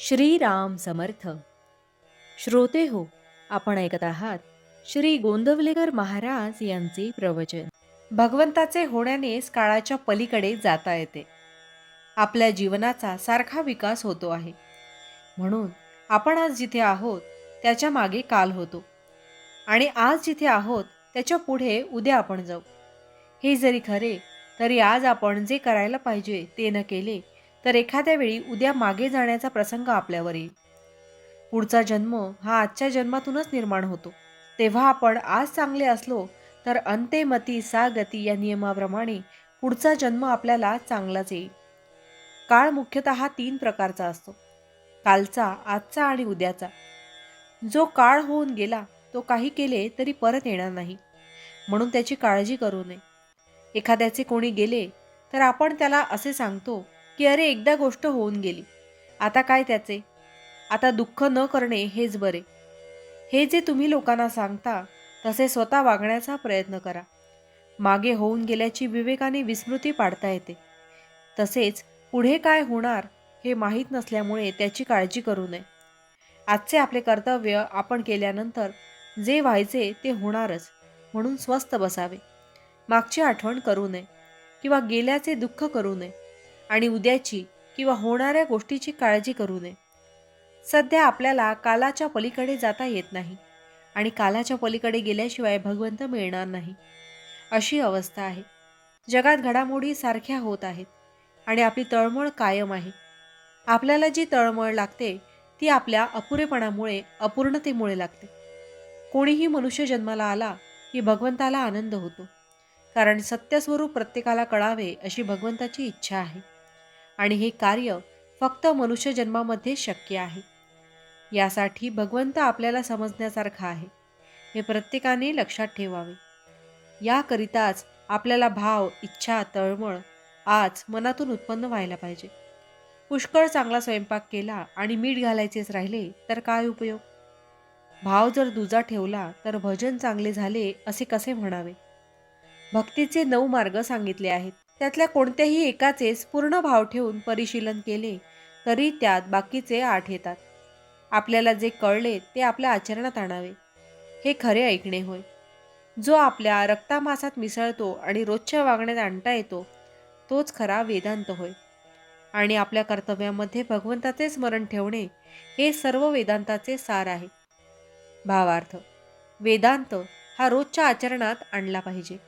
श्रीराम समर्थ. श्रोते हो आपण ऐकत आहात श्री गोंदवलेकर महाराज यांचे प्रवचन. भगवंताचे होण्यानेच काळाच्या पलीकडे जाता येते. आपल्या जीवनाचा सारखा विकास होतो आहे. म्हणून आपण आज जिथे आहोत त्याच्यामागे काल होतो. आणि आज जिथे आहोत त्याच्या पुढे उद्या आपण जाऊ. हे जरी खरे तरी आज आपण जे करायला पाहिजे ते न केले तर एखाद्या वेळी उद्या मागे जाण्याचा प्रसंग आपल्यावर येईल पुढचा जन्म हा आजच्या जन्मातूनच निर्माण होतो. तेव्हा आपण आज चांगले असलो तर अंतेमती सागती सा गती या नियमाप्रमाणे पुढचा जन्म आपल्याला चांगलाच येईल. काळ मुख्यतः तीन प्रकारचा असतो. कालचा आजचा आणि उद्याचा. जो काळ होऊन गेला तो काही केले तरी परत येणार नाही. म्हणून त्याची काळजी करू नये. एखाद्याचे कोणी गेले तर आपण त्याला असे सांगतो की अरे एकदा गोष्ट होऊन गेली. आता काय त्याचे? आता दुःख न करणे हेच बरे. हे जे तुम्ही लोकांना सांगता तसे स्वतः वागण्याचा प्रयत्न करा. मागे होऊन गेल्याची विवेकाने विस्मृती पाडता येते. तसेच पुढे काय होणार हे माहीत नसल्यामुळे त्याची काळजी करू नये. आजचे आपले कर्तव्य आपण केल्यानंतर जे व्हायचे ते होणारच म्हणून स्वस्थ बसावे. मागची आठवण करू नये किंवा गेल्याचे दुःख करू नये. आणि उद्याची किंवा होणाऱ्या गोष्टीची काळजी करू नये. सध्या आपल्याला कालाच्या पलीकडे जाता येत नाही आणि कालाच्या पलीकडे गेल्याशिवाय भगवंत मिळणार नाही. अशी अवस्था आहे. जगात घडामोडी सारख्या होत आहेत आणि आपली तळमळ कायम आहे. आपल्याला जी तळमळ लागते ती आपल्या अपुरेपणामुळे अपूर्णतेमुळे लागते. कोणीही मनुष्य जन्माला आला की भगवंताला आनंद होतो. कारण सत्यस्वरूप प्रत्येकाला कळावे अशी भगवंताची इच्छा आहे. आणि हे कार्य फक्त मनुष्य जन्मामध्ये शक्य आहे. यासाठी भगवंत आपल्याला समजण्यासारखा आहे. हे प्रत्येकाने लक्षात ठेवावे. याकरिताच आपल्याला भाव इच्छा तळमळ आज मनातून उत्पन्न व्हायला पाहिजे. पुष्कळ चांगला स्वयंपाक केला आणि मीठ घालायचेच राहिले तर काय उपयोग? भाव जर दुजा ठेवला तर भजन चांगले झाले असे कसे म्हणावे? भक्तीचे नऊ मार्ग सांगितले आहेत. त्यातल्या कोणत्याही एकाचेच पूर्ण भाव ठेवून परिशीलन केले तरी त्यात बाकीचे आठ येतात. आपल्याला जे कळले ते आपल्या आचरणात आणावे. हे खरे ऐकणे होय. जो आपल्या रक्तामासात मिसळतो आणि रोजच्या वागण्यात आणता येतो तोच खरा वेदांत होय. आणि आपल्या कर्तव्यामध्ये भगवंताचे स्मरण ठेवणे हे सर्व वेदांताचे सार आहे. भावार्थ वेदांत हा रोजच्या आचरणात आणला पाहिजे.